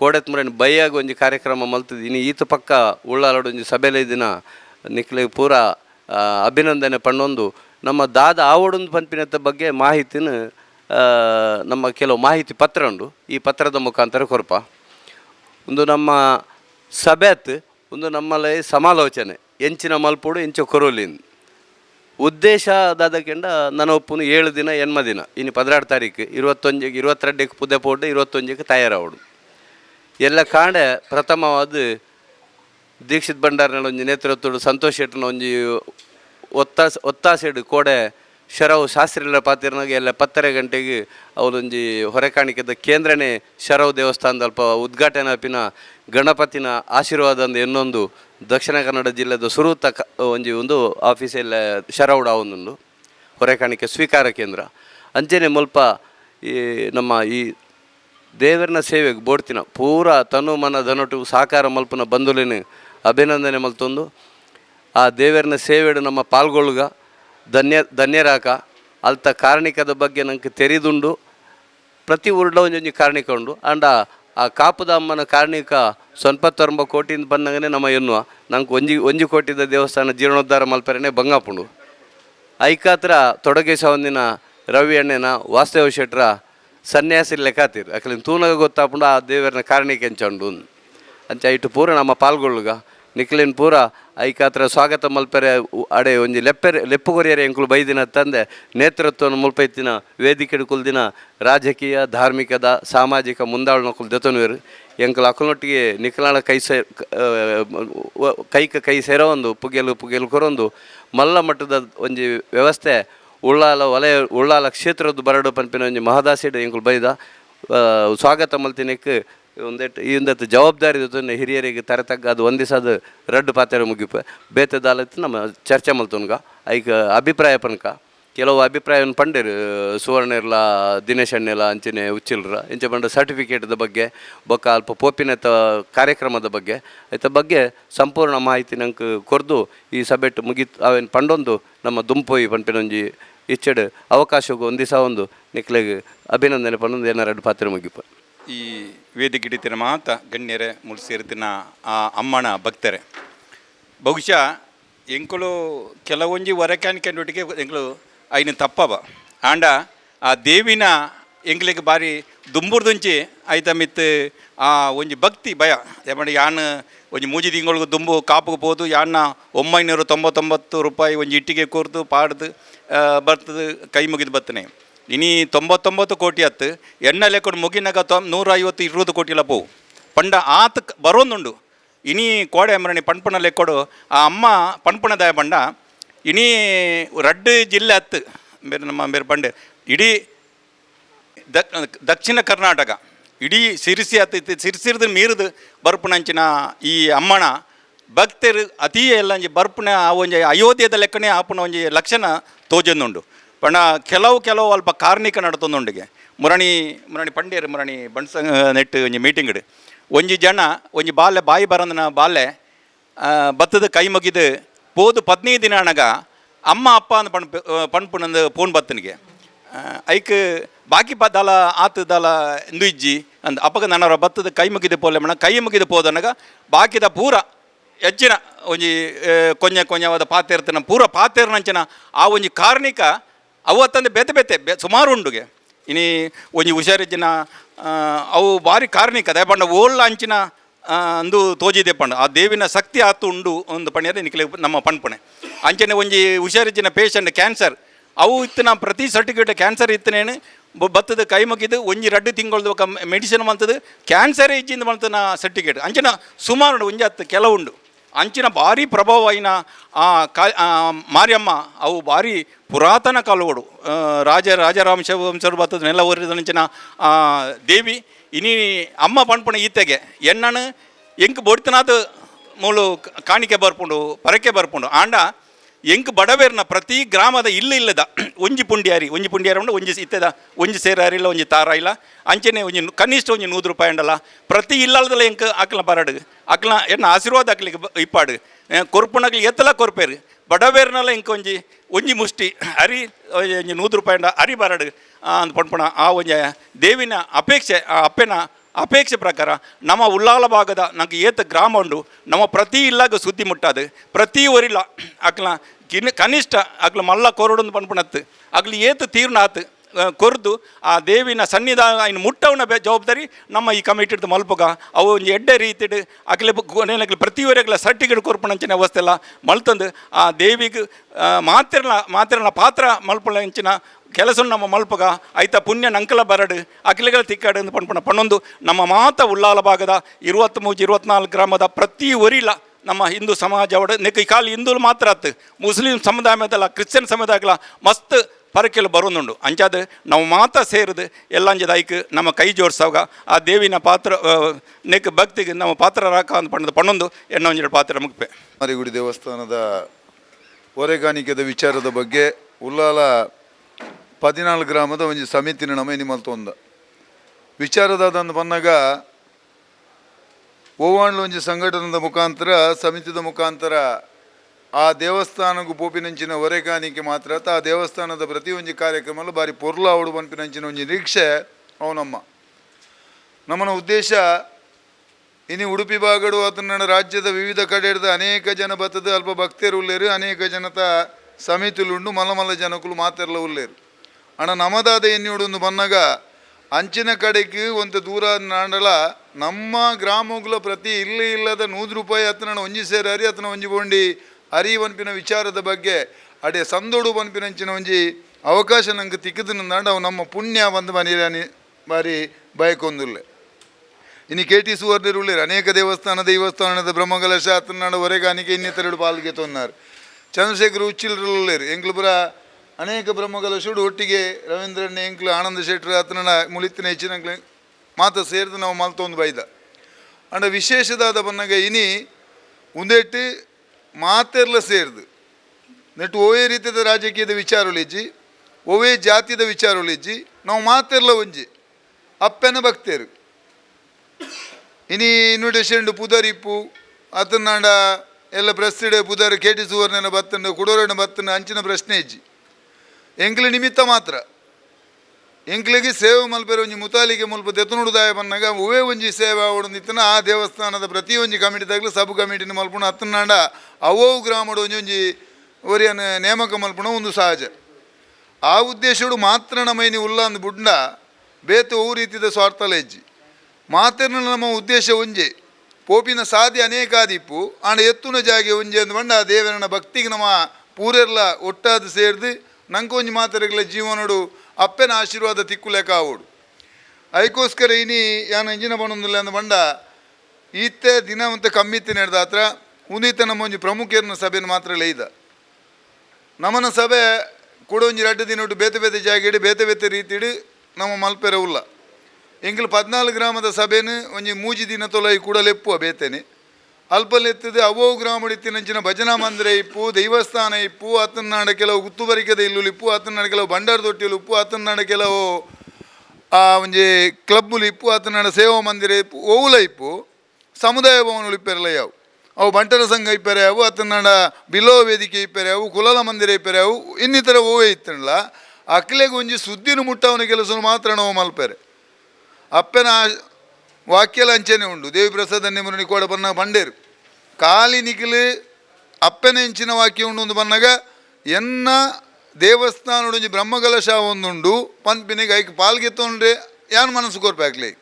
ಕೋಡೆತ್ಮುರನ್ ಬೈಯಾಗಿ ಒಂಜಿ ಕಾರ್ಯಕ್ರಮ ಮಲ್ತದೆ. ಇನ್ನು ಈತ ಪಕ್ಕ ಉಳ್ಳಾಲಡು ಒಂಜಿ ಸಭೆಲೆ ದಿನ ನಿಕ್ಲಿಗೆ ಪೂರ ಅಭಿನಂದನೆ ಪಣ್ಣೊಂದು. ನಮ್ಮ ದಾದ ಆವಡೊಂದು ಪಂಪಿನತ್ತ ಬಗ್ಗೆ ಮಾಹಿತಿನ ನಮ್ಮ ಕೆಲವು ಮಾಹಿತಿ ಪತ್ರ ಉಂಡು. ಈ ಪತ್ರದ ಮುಖಾಂತರ ಕೊರಪ. ಒಂದು ನಮ್ಮ ಸಭೆತ್ ಒಂದು ನಮ್ಮಲ್ಲಿ ಸಮಾಲೋಚನೆ. ಎಂಚಿನ ಮಲ್ಪೋಡು, ಎಂಚ ಕೊರೋಲಿನ್. ಉದ್ದೇಶ ದಾದಕೆಂಡ ನನ್ನ ಒಪ್ಪುನು ಏಳು ದಿನ ಎನ್ಮ ದಿನ. ಇನ್ನು ಪದಿನಾರು ತಾರೀಕು, ಇರುವತ್ತೊಂಜಿಗೆ ಇರುವತ್ತೆರಡಕ್ಕೆ ಪುದೆ ಪೋಟೆ ಇರುವತ್ತೊಂಜಿಗೆ ತಯಾರಾವಡು. ಎಲ್ಲ ಕಾಂಡೆ ಪ್ರಥಮವಾದ ದೀಕ್ಷಿತ್ ಭಂಡಾರನ ಒಂಜಿ ನೇತೃತ್ವಡು ಸಂತೋಷ್ ಶೆಟ್ಟನ ಒಂಜಿ ಒತ್ತಾಸ ಒತ್ತಾಸೆಡು ಕೋಡೆ ಶರವು ಶಾಸ್ತ್ರಿಗಳ ಪಾತ್ರನಾಗ ಎಲ್ಲ ಪತ್ತರ ಗಂಟೆಗೆ ಅವರೊಂಜಿ ಹೊರೆಕಾಣಿಕೆದ ಕೇಂದ್ರನೇ ಶರವು ದೇವಸ್ಥಾನದ ಅಲ್ಪ ಉದ್ಘಾಟನೆ ಅಪಿನ ಗಣಪತಿನ ಆಶೀರ್ವಾದ ಅಂದ ಇನ್ನೊಂದು ದಕ್ಷಿಣ ಕನ್ನಡ ಜಿಲ್ಲೆದ ಸುರೂತ ಕ ಒಂಜಿ ಒಂದು ಎಲ್ಲ ಶರವುಡ ಒಂದೊಂದು ಹೊರೆಕಾಣಿಕೆ ಸ್ವೀಕಾರ ಕೇಂದ್ರ. ಅಂಚೆನೆ ಮುಲ್ಪ ಈ ನಮ್ಮ ಈ ದೇವರನ ಸೇವೆಗೆ ಬೋಡ್ತಿನ. ಪೂರ ತನು ಮನ ಧನಟು ಸಾಕಾರ ಮಲ್ಪನ ಬಂಧುಲಿನ ಅಭಿನಂದನೆ ಮಲ್ತೊಂದು. ಆ ದೇವರನ ಸೇವೆಡು ನಮ್ಮ ಪಾಲ್ಗೊಳ್ಳುಗ ಧನ್ಯ, ಧನ್ಯರಾಕ. ಅಲ್ತ ಕಾರಣಿಕದ ಬಗ್ಗೆ ನಂಗೆ ತೆರಿದುಂಡು. ಪ್ರತಿ ಉರ್ಡ ಒಂಜೊಂಜಿ ಕಾರಣಿಕ ಉಂಡು. ಅಂಡ ಆ ಕಾಪುದ ಅಮ್ಮನ ಕಾರಣಿಕ ಸೊನ್ಪತ್ತೊಂಬ ಕೋಟಿಯಿಂದ ಬಂದಂಗನೆ ನಮ್ಮ ಎನ್ನುವ. ನಂಗೆ ಒಂಜಿ ಒಂಜಿ ಕೋಟಿದ ದೇವಸ್ಥಾನ ಜೀರ್ಣೋದ್ಧಾರ ಮಲ್ಪರೆನೆ ಬಂಗಾಪುಂಡು. ಐಕಾತ್ರ ತೊಡಗಿಸ ಒಂದಿನ ರವಿ ಅಣ್ಣನ ವಾಸ್ತವ ಶೆಟ್ರ ಸನ್ಯಾಸಿ ಲೆಕ್ಕಾತೀರ್ ಯಾಕಂದ್ರೆ ತೂನಗ ಗೊತ್ತಾಪುಂಡು, ಆ ದೇವರನ್ನ ಕಾರಣಕ್ಕೆ ಅಂಚ ಇಟ್ಟು ಪೂರ ನಮ್ಮ ಪಾಲ್ಗೊಳ್ಳುಗ. ನಿಕ್ಲಿನ ಪೂರ ಐಕಾತ್ರ ಸ್ವಾಗತ ಮಲ್ಪೆರೆ ಅಡೆ ಒಂಜಿ ಲೆಪ್ಪೆರೆ ಲೆಪ್ಪು ಕೊರಿಯರೆ ಎಂಕುಲು ಬೈದಿನ ತಂದೆ. ನೇತೃತ್ವವನ್ನು ಮುಲ್ಪೈತಿನ ವೇದಿಕೆ ಕುಲ್ದಿನ ರಾಜಕೀಯ, ಧಾರ್ಮಿಕದ, ಸಾಮಾಜಿಕ ಮುಂದಾಳು ಕುಲ್ ದೆತನುವೆರು ಎಂಕುಲು ಅಕಲ್ನೊಟ್ಟಿಗೆ ನಿಖಲಾಳ ಕೈ ಸೇ ಕೈಕ ಕೈ ಸೇರೋ ಒಂದು ಪುಗೆಲು ಪುಗೆಲು ಕೊರೊಂದು. ಮಲ್ಲ ಮಟ್ಟದ ಒಂಜಿ ವ್ಯವಸ್ಥೆ ಉಳ್ಳಾಲ ವಲಯ ಉಳ್ಳಾಲ ಕ್ಷೇತ್ರದ ಬರಡು ಪನ್ಪಿನ ಒಂಜಿ ಮಹದಾಸಿಡ್ ಎಂಕುಲು ಬೈದ. ಸ್ವಾಗತ ಮಲ್ತಿನಕ್ಕೆ ಒಂದೇಟ್, ಈ ಜವಾಬ್ದಾರಿ ಜೊತೆ ಹಿರಿಯರಿಗೆ ತರತಕ್ಕ ಅದು ಒಂದಿಸದು ರಡ್ಡು ಪಾತ್ರೆ ಮುಗಿಪ ಬೇತದಾಲತ್ತು ನಮ್ಮ ಚರ್ಚೆ ಮಲ್ತುನ್ಗ. ಐಕ ಅಭಿಪ್ರಾಯ ಪನ್ಕ. ಕೆಲವು ಅಭಿಪ್ರಾಯವನ್ನು ಪಂಡಿರು ಸುವರ್ಣ ಇರ್ಲ ದಿನೇಶ್ ಅಣ್ಣೆಲ್ಲ ಅಂಚನೆ ಉಚ್ಚಿಲ್ರ, ಇಂಚ ಬಂಡ ಸರ್ಟಿಫಿಕೇಟ್ದ ಬಗ್ಗೆ, ಬೊಕ್ಕ ಅಲ್ಪ ಪೋಪಿನತ ಕಾರ್ಯಕ್ರಮದ ಬಗ್ಗೆ ಐತ ಬಗ್ಗೆ ಸಂಪೂರ್ಣ ಮಾಹಿತಿ ನಂಗೆ ಕೊರ್ದು ಈ ಸಭೆಟ್ ಮುಗಿತ್, ಅವೇನು ಪಂಡೊಂದು ನಮ್ಮ ದುಂಪೋಯಿ ಪಂಪಿನೊಂಜಿ ಇಚ್ಚೆಡ್ ಅವಕಾಶಗೂ ಒಂದಿಸ ಒಂದು ನಿಕ್ಲೆಗೆ ಅಭಿನಂದನೆ ಪಂಡೊಂದು ಏನಾರು ಪಾತ್ರ ಮುಗಿಪ. ಈ ವೇದಿಕೆ ಹಿಡಿತಿನ ಮಾತ ಗಣ್ಯರೇ ಮುಳ್ಸಿರ್ತಿನ ಆ ಅಮ್ಮನ ಭಕ್ತರೇ. ಬಹುಶಃ ಎಂಕುಲು ಕೆಲವೊಂಜಿ ಹೊರಕಾಣಿಕೆಯೊಟ್ಟಿಗೆ ಎಂಕುಲು ಐನ ತಪ್ಪವ. ಆಂಡ ಆ ದೇವಿನ ಎಂಗ್ಲಿಗೆ ಬಾರಿ ದುಂಬುರ್ದುಂಚಿ ಐತ ಮಿತ್ ಆ ಒಂಜಿ ಭಕ್ತಿ ಭಯ. ಏಮಂಡ ಯಾನ್ ಒಂಜಿ ಮೂಜಿ ತಿಂಗಳಿಗೆ ದುಂಬು ಕಾಪುಗೆ ಪೋದು, ಯಾನ್ನ ಒಂಬೈನೂರ ತೊಂಬತ್ತೊಂಬತ್ತು ರೂಪಾಯಿ ಒಂಜಿ ಇಟ್ಟಿಗೆ ಕೂರ್ದು, ಪಾಡ್ದು ಬರ್ತದೆ, ಕೈ ಮುಗಿದು ಬತ್ತನೆ. ಇನಿ ತೊಂಬತ್ತೊಂಬತ್ತು ಕೋಟಿ ಹತ್ತು ಎಣ್ಣೆ ಲೆಕ್ಕೊಂಡು ಮುಗಿನಾಗ ತೊಂ ನೂರ ಐವತ್ತು ಇರುವುದು ಕೋಟಿಲ ಪೋವು ಪಂಡ ಆತ ಬರೋಂದುಂಡು. ಇನಿ ಕೋಡೆ ಮರಣಿ ಪಣ್ಪಣ ಲೆಕ್ಕೊಡು ಆ ಅಮ್ಮ ಪಣ್ಪಣದಾಯ ಬಂಡ ಇಡೀ ರಡ್ಡು ಜಿಲ್ಲೆ ಹತ್ತು. ಬೇರೆ ನಮ್ಮ ಬೇರೆ ಬಂಡೆ. ಇಡೀ ದಕ್, ದಕ್ಷಿಣ ಕರ್ನಾಟಕ, ಇಡೀ ಸಿರಿಸಿ ಹತ್ತೈತಿ. ಸಿರಿಸಿರ್ದು ಮೀರಿದು ಬರ್ಪುನಂಚಿನ ಈ ಅಮ್ಮಣ, ಭಕ್ತರು ಅತೀ ಎಲ್ಲ ಒಂಜಿ ಬರ್ಪುನ ಆ ಒಂಜಿ ಅಯೋಧ್ಯದ ಲೆಕ್ಕನೆ ಆಪುನ ಒಂಜಿ ಲಕ್ಷಣ ತೋಜೊಂದುಂಡು. ಪಂಡ ಕೆಲವು ಕೆಲವು ಅಲ್ಪ ಕಾರ್ಣಿಕ ನಡತೊಂದುಂಡಿಗೆ. ಮುರಣಿ ಮುರಣಿ ಪಂಡ್ಯರು, ಮುರಣಿ ಬಣ್ಸ ನೆಟ್ ಒಂಜಿ ಮೀಟಿಂಗ್ ಒಂಜಿ ಜನ, ಒಂಜಿ ಬಾಲೆ ಬಾಯಿ ಬರಂದನ ಬಾಲೆ ಬತ್ತದ ಕೈ ಮುಗಿದು ಪೋದು ಪತ್ನಿ ಅನಗ ಅಮ್ಮ ಅಪ್ಪ ಅಂದ ಪಣ್ ಪಣ್ಪುನಂದು ಪೋನ್ ಬತ್ತನಿಗೆ ಐಕ್ ಬಾಕಿ ದಲ ಆತು ದಲ ಇಂದು ಇಜ್ಜಿ ಅಂದ ಅಪ್ಪಗ ನನ್ನವರ ಬತ್ತದ ಕೈ ಮುಗಿದು ಪೋಲೆ ಮಣ ಕೈ ಮುಗಿದು ಪೋದನಗ ಬಾಕಿದ ಪೂರ ಹೆಚ್ಚಿನ ಒಂಜಿ ಕೊಂಜ ಕೊಂಜವಾದ ಪಾತೆರ್ತನ ಪೂರ ಪಾತೆರ್ನಂಚಿನ ಆ ಒಂಜಿ ಕಾರ್ಣಿಕ ಅವತ್ತಂದು ಬೆತೆ ಬೆತೆ ಬೆ ಸುಮಾರು ಉಂಡುಗೆ ಇನಿ ಒಂಜಿ ಹುಷಾರಿಜ್ಜಿನ ಅವು ಭಾರಿ ಕಾರ್ಣಿಕ ದಯಪಂಡ ಪಂಡ ಓಳ್ಳ ಅಂಚಿನ ಅಂದು ತೋಜಿದೆ ಪಂಡ. ಆ ದೇವಿನ ಶಕ್ತಿ ಆತು ಉಂಡು ಒಂದು ಪಣಿಯರೆ ನಿಕ್ಲೆ ನಮ್ಮ ಪಣ್ಪಣೆ ಅಂಚನೆ ಒಂಜಿ ಹುಷಾರಿಚ್ಚಿನ ಪೇಷಂಟ್ ಕ್ಯಾನ್ಸರ್ ಅವು ಇತ್ತಿನ ಪ್ರತಿ ಸರ್ಟಿಫಿಕೇಟ್ ಕ್ಯಾನ್ಸರ್ ಇತ್ತನೇನು ಬತ್ತದ ಕೈ ಮುಗಿದು ಒಂಜಿ ರಡ್ಡು ತಿಂಗಳದ ಬೊಕ ಮೆಡಿಸಿನ್ ಮಂತದು ಕ್ಯಾನ್ಸರ್ ಇಜ್ಜಿಂದ ನಾ ಸರ್ಟಿಫಿಕೇಟ್ ಅಂಚನ ಸುಮಾರು ಒಂಜಿ ಹತ್ತು ಕೆಲವುಂಡು ಅಂಚಿನ ಭಾರಿ ಪ್ರಭಾವ ಅಯಿನ ಆ ಮಾರಿಯಮ್ಮ, ಅವು ಭಾರಿ ಪುರಾತನ ಕಾಲುಗಳು ರಾಜ, ರಾಜರಾಮ ವಂಶರು ಬತ್ತದ ನೆಲ ಆ ದೇವಿ ಇನಿ ಅಮ್ಮ ಪಣ್ಪಣ ಈತೆಗೆ ಎಣ್ಣನು ಎಂಕ್ ಬೊಡ್ತನಾದ ಮೂಲು ಕಾಣಿಕೆ ಬರ್ಪುಂಡು ಪರಕೆ ಬರ್ಪುಂಡು ಆಂಡ ಎಂಕ್ ಬಡವೇರ್ನ ಪ್ರತಿ ಗ್ರಾಮದ ಇಲ್ಲ ಇಲ್ಲದ ಒಂಜಿ ಪುಂಡಿಯಾರಿ ಒಂಜಿ ಪುಂಡಿಯಾರಿ ಉಂಡು ಒಂಜಿ ಇತ್ತದ ಒಂಜಿ ಸೇರಾರಿ ಇಲ್ಲ ಒಂಜಿ ತಾರ ಇಲ್ಲ ಅಂಚನೆ ಒಂಜಿ ನು- ಕನಿಷ್ಠ ಒಂಜಿ ನೂರು ರೂಪಾಯಿ ಉಂಡಲ್ಲ ಪ್ರತಿ ಇಲ್ಲದಲ್ಲ ಎಂಕ್ ಅಕ್ಲ ಬರಡು ಅಕ್ಲ ಎನ್ನ ಆಶೀರ್ವಾದ ಅಕ್ಲಿಗೆ ಬ- ಇಪ್ಪಾಡು ಕೊರ್ಪುನಕ್ಲಿ ಎತ್ತಲ ಕೊರ್ಪೇರು ಬಡವೇರ್ನಲ್ಲ ಎಂಕ್ ಒಂಜಿ ಒಂಜಿ ಮುಷ್ಟಿ ಅರಿ ಒಂಜಿ ನೂರು ರೂಪಾಯಿ ಉಂಡ ಅರಿ ಬರಡು ಅಂದ್ ಪಣಪಣ ಆ ಒಂಜಿ ದೇವಿನ ಅಪೇಕ್ಷೆ, ಆ ಅಪ್ಪೆನ ಅಪೇಕ್ಷೆ ಪ್ರಕಾರ ನಮ್ಮ ಉಳ್ಳಾಲ ಭಾಗದ ನಂಗೆ ಏತ ಗ್ರಾಮ ಉಂಡು, ನಮ್ಮ ಪ್ರತಿ ಇಲ್ಲಾಗ ಸುದ್ದಿ ಮುಟ್ಟಾದು. ಪ್ರತಿ ಊರಿಲ್ಲ, ಅಕ್ಲ ಕಿನ್ ಕನಿಷ್ಠ ಅಕ್ಲ ಮಲ್ಲ ಕೊರಡೊಂದು ಪನ್ಪಣತ್ತು ಅಕ್ಲ ಏತ ತೀರ್ಣ ಆತು ಕೊರ್ದು, ಆ ದೇವಿನ ಸನ್ನಿಧಾನ ಇನ್ನು ಮುಟ್ಟವನ ಬೆ, ಜವಾಬ್ದಾರಿ ನಮ್ಮ ಈ ಕಮಿಟಿದ ಮಲ್ಪಗ. ಅವು ಒಂದು ಎಡ್ಡೆ ರೀತಿಡ್, ಅಕ್ಲೆ ಕೊನೆನಕ್ಲೆ ಪ್ರತಿ ಊರಿಗ್ಲ ಸರ್ಟಿಫಿಕೇಟ್ ಕೊರ್ಪಣಂಚಿನ ವ್ಯವಸ್ಥೆ ಎಲ್ಲ ಮಲ್ತಂದು, ಆ ದೇವಿಗೆ ಮಾತ್ರ ಮಾತ್ರ ಪಾತ್ರ ಮಲ್ಪಂಚಿನ ಕೆಲಸ ನಮ್ಮ ಮಲ್ಪಗ ಐತ ಪುಣ್ಯ ನಂಕಲ ಬರಡು ಅಖಿಲಗಳ ತಿಕ್ಕಾಡು ಅಂತ ಪಣ್ಪಣ ಪಣ್ಣೊಂದು ನಮ್ಮ ಮಾತ ಉಳ್ಳಾಲ ಭಾಗದ ಇರುವತ್ತ್ ಮೂಜಿ ಇರುವತ್ನಾಲ್ಕು ಗ್ರಾಮದ ಪ್ರತಿ ಒರಿಲ ನಮ್ಮ ಹಿಂದೂ ಸಮಾಜ ಒಡ ನೆಕ್ ಕಾಲ ಹಿಂದೂಲು ಮಾತ್ರ ಆತು. ಮುಸ್ಲಿಂ ಸಮುದಾಯದಲ್ಲ, ಕ್ರಿಶ್ಚಿಯನ್ ಸಮುದಾಯಗಳ ಮಸ್ತ್ ಪರಕೆಲು ಬರೋದುಂಡು ಅಂಚಾದ ನಾವು ಮಾತ ಸೇರಿದು, ಎಲ್ಲಂಜದ ಐಕ್ ನಮ್ಮ ಕೈ ಜೋಡ್ಸಾಗ ಆ ದೇವಿನ ಪಾತ್ರ ನೆಕ್ ಭಕ್ತಿಗೆ ನಮ್ಮ ಪಾತ್ರ ರಾಕ ಅಂತ ಪಣ್ಣದು. ಪಣ್ಣೊಂದು ಎಣ್ಣೆ ಒಂಜೆರಡು ಪಾತ್ರ ಮುಗ್ಪೆ. ಮಾರಿಗುಡಿ ದೇವಸ್ಥಾನದ ಹೊರೆಗಾಣಿಕೆದ ವಿಚಾರದ ಬಗ್ಗೆ ಉಲ್ಲಾಲ ಪದಿನಾಲ್ಕು ಗ್ರಾಮದ ಒಂಜಿ ಸಮಿತಿನ ನಮ ನಿಮ್ಮಲ್ಲಿ ತೊಂದ ವಿಚಾರದಾದಂದು ಬಂದಾಗ, ಓವಾಣ್ಲು ಒಂಜಿ ಸಂಘಟನದ ಮುಖಾಂತರ, ಸಮಿತಿದ ಮುಖಾಂತರ ಆ ದೇವಸ್ಥಾನಕ್ಕೆ ಪೋಪಿನಂಚಿನ ಹೊರೆಗಾಣಿಕೆ ಮಾತ್ರ. ಆ ದೇವಸ್ಥಾನದ ಪ್ರತಿಯೊಂದು ಕಾರ್ಯಕ್ರಮಲ್ಲೂ ಕಾರ್ಯಕ್ರಮ ಬಾರಿ ಪೊರ್ಲ ಅವಡು ಬಂಪಿನಂಚಿನ ಒಂದು ನಿರೀಕ್ಷೆ ಅವನಮ್ಮ. ನಮ್ಮನ ಉದ್ದೇಶ, ಇನಿ ಉಡುಪಿ ಬಾಗಡು ಅದನ್ನ ರಾಜ್ಯದ ವಿವಿಧ ಕಡೆಡ್ದ ಅನೇಕ ಜನ ಬತ್ತದ ಅಲ್ಪ ಭಕ್ತರು ಉಳ್ಳೇರು, ಅನೇಕ ಜನತ ಸಮಿತಿಲುಂಡು ಮಲ್ಲ ಜನಕ್ಕಲು ಮಾತೆರ್ಲ ಉಳ್ಳೇರು. ಅಣ್ಣ, ನಮದಾದ ಎನ್ನಿಯೋಡೊಂದು ಬನ್ನಗ ಅಂಚಿನ ಕಡೆಗೆ ಒಂದು ದೂರ ನಾಡಲ, ನಮ್ಮ ಗ್ರಾಮಗಳ ಪ್ರತಿ ಇಲ್ಲಿ ಇಲ್ಲದ ನೂರು ರೂಪಾಯಿ ಅತನ ಒಂಜಿ ಸೇರಿ ಅರಿ ಅತನ ಒಂಜಿ ಬೋಂಡಿ ಅರಿ ಒನ್ಪಿನ ವಿಚಾರದ ಬಗ್ಗೆ, ಅಡೆ ಸಂದೋಡು ಬನ್ಪಿನ ಅಂಚಿನ ಒಂಜಿ ಅವಕಾಶ ನಂಗೆ ತಿಕ್ಕಿದ್ರಿಂದ ಅವು ನಮ್ಮ ಪುಣ್ಯ ಬಂದು ಮನೆಯಲ್ಲಿ ಬಾರಿ ಬಯಕೊಂದುಲ್ಲೆ. ಇನ್ನು ಕೆ ಟಿ ಸುವರ್ಣರುಳ್ಳೇರು ಅನೇಕ ದೇವಸ್ಥಾನ, ದೇವಸ್ಥಾನದ ಬ್ರಹ್ಮಕಲಶ ಅತನಾಡು ಹೊರೆಗಾನಿಕೆ ಇನ್ನಿತರ ಪಾಲ್ಗೆ ತೊನ್ನಾರು. ಚಂದ್ರಶೇಖರ್ ಉಚ್ಚಿಲ್ರುಳ್ಳೇರು ಎಂಗ್ಲುಪುರ ಅನೇಕ ಬ್ರಹ್ಮಕಲಶುಡು ಒಟ್ಟಿಗೆ ರವೀಂದ್ರಣ್ಣ ಎಂಕ್ಲು ಆನಂದ ಶೆಟ್ರು ಅತನ ಮುಳಿತಿನ ಹೆಚ್ಚಿನ ಮಾತ ಸೇರಿದು ನಾವು ಮಲ್ತೊಂದು ಬೈದ. ಅಂಡ ವಿಶೇಷದಾದ ಬನ್ನಗ ಇನಿ ಉಂದೆಟ್ಟು ಮಾತೆರ್ಲ ಸೇರಿದು. ನೆಟ್ಟು ಓವೇ ರೀತಿಯ ರಾಜಕೀಯದ ವಿಚಾರ ಉಳಿಜಿ ಓವೇ ಜಾತಿದ ಉಳಿಜಿ ನಾವು ಮಾತೆರ್ಲ ಒಂಜಿ, ಅಪ್ಪೆನ ಭಕ್ತೇರು. ಇನಿ ಇನ್ವಿಟೇಷನ್ ಪುದರಿಪ್ಪು ಅತನಾಂಡ ಎಲ್ಲ ಪ್ರಸ್ತಿಡೆ ಪುದರ್ ಕೇಟಿ ಸುವರ್ಣನ ಬತ್ತಂಡು ಕುಡೋರನ ಅಂಚಿನ ಪ್ರಶ್ನೆ ಇಜ್ಜಿ ಎಂಕ್ಲ ನಿಮಿತ್ತ ಮಾತ್ರ. ಎಂಕ್ಲಿಗೆ ಸೇವೆ ಮಲ್ಪೆರ ಒಂಜಿ ಮುತಾಲಿಗೆ ಮುಲ್ಪ ದೆತ್ತನುಡುದಾಯ ಬನ್ನಾಗ ಉವೇ ಒಂಜಿ ಸೇವೆ ಅವಡಂದಿತ್ತನ ಆ ದೇವಸ್ಥಾನದ ಪ್ರತಿ ಕಮಿಟಿ ಕಮಿಟಿದಾಗಲು ಸಬ್ ಕಮಿಟಿನ ಮಲ್ಪುಣ ಹತ್ತನಾಂಡ ಅವವು ಗ್ರಾಮಡು ಒಂಜಿ ಒಂಜಿ ಒರಿಯನ ನೇಮಕ ಮಲ್ಪುಣ ಒಂದು ಸಹಜ. ಆ ಉದ್ದೇಶಡು ಮಾತ್ರ ನಮೈನಿ ಉಲ್ಲ ಅಂದ್ ಬುಡ್ಡ, ಬೇತೆ ಓ ರೀತಿದ ಸ್ವಾರ್ಥಲ ಹೆಜ್ಜಿ ಮಾತೆರ್ನ ನಮ್ಮ ಉದ್ದೇಶ ಒಂಜೆ. ಪೋಪಿನ ಸಾಧಿ ಅನೇಕ ಆದಿಪ್ಪು ಆಂಡ ಎತ್ತುನ ಜಾಗೆ ಒಂಜೆ ಅಂದ್ ಆ ದೇವರನ ಭಕ್ತಿಗೆ ನಮ್ಮ ಪೂರೆಲ್ಲ ಒಟ್ಟಾದ ಸೇರ್ದು ನಂಗೆ ಒಂಜಿ ಜೀವನೋಡು ಅಪ್ಪೆನ ಆಶೀರ್ವಾದ ತಿಕ್ಕುಲೆಕ ಆವೋಡು ಐಕೋಸ್ಕರ ಇನಿ ಯಾನ ಇಂಜಿನ ಬಣ್ಣದಲ್ಲ ಅಂದ ಬಂಡ ಈತೆ ದಿನ ಅಂತ ಕಮ್ಮಿತ್ತು ನಡೆದ ಹತ್ರ ಉಂದಿತ ನಮ್ಮ ಒಂಜಿ ಪ್ರಮುಖರ್ನ ಸಭೆನ ಮಾತ್ರ ಲೈದ ನಮ್ಮನ ಸಭೆ ಕೂಡ ಒಂಜಿ ರಡ್ಡು ದಿನ ಬೇತೆ ಬೇತೆ ಜಾಗಿಡು ಬೇತೆ ಬೇತೆ ರೀತಿಡು ನಮ್ಮ ಮಲ್ಪೆರೆ ಉಲ್ಲ. ಎಂಕಲ್ ಪದ್ನಾಲ್ಕು ಗ್ರಾಮದ ಸಭೆನು ಒಂಜಿ ಮೂಜಿ ದಿನ ತೊಲೈ ಕೂಡ ಲೆಪ್ಪುವ ಬೇತೆನೆ. ಅಲ್ಪಲೆತ್ತದು ಅವೋ ಗ್ರಾಮಡ್ ಇತ್ತಿನಂಚಿನ ಭಜನಾ ಮಂದಿರ ಇಪ್ಪು, ದೈವಸ್ಥಾನ ಇಪ್ಪು ಅತ್ತನಾಡ ಕೆಲವು ಗುತ್ತುವರಿಕೆದ ಇಲ್ಲುಲು ಇಪ್ಪು ಅತ್ತನಾಡ ಕೆಲವು ಭಂಡಾರ ತೊಟ್ಟಿಲು ಇಪ್ಪು ನಾಡ ಕೆಲವು, ಆ, ಒಂಜಿ ಕ್ಲಬ್ಬುಲು ಇಪ್ಪು ಅತ್ತನಾಡ ಸೇವಾ ಮಂದಿರ ಇಪ್ಪು, ಓವುಲ ಇಪ್ಪು, ಸಮುದಾಯ ಭವನಗಳು ಇಪ್ಪೆರಲ್ಲ ಯಾವು. ಅವು ಬಂಟರ ಸಂಘ ಇಪ್ಪೆರೆ ಅವು ನಾಡ ಬಿಲೋ ವೇದಿಕೆ ಇಪ್ಪೆರೆ ಅವು ಕುಲಲ ಮಂದಿರ ಇಪ್ಪೆರೆ ಅವು ಇನ್ನಿತರ ಓವೇ ಇತ್ತನಲ್ಲ ಅಕ್ಲೆಗೆ ಒಂಜಿ ಸುದ್ದಿನ ಮುಟ್ಟವನ ಕೆಲಸ ಮಾತ್ರ ನಾವು ಮಲ್ಪೆರೆ. ಅಪ್ಪನ ಆ- ವಾಕ್ಯಲ ಅಂಚೆನೆ ಉಂಡು ದೇವಿ ಪ್ರಸಾದ ನಿಮ್ಮನಿ ಕೂಡ ಬನ್ನ ಬಂಡೇರು. ಕಾಲಿ ನಿಖಿಲು ಅಪ್ಪನ ಹೆಂಚಿನ ವಾಕ್ಯ ಉಂಡು ಒಂದು ಬನ್ನಾಗ ಎನ್ನ ದೇವಸ್ಥಾನ ಬ್ರಹ್ಮಕಲಶ ಒಂದುಂಡು ಪಂಪಿನಿಗೆ ಐಕ್ ಪಾಲ್ಗೆತ್ತೊಂಡ್ರೆ ಯಾನ್ ಮನಸ್ಸು ಕೊರ್ಪೆ ಆಗ್ಲಿ?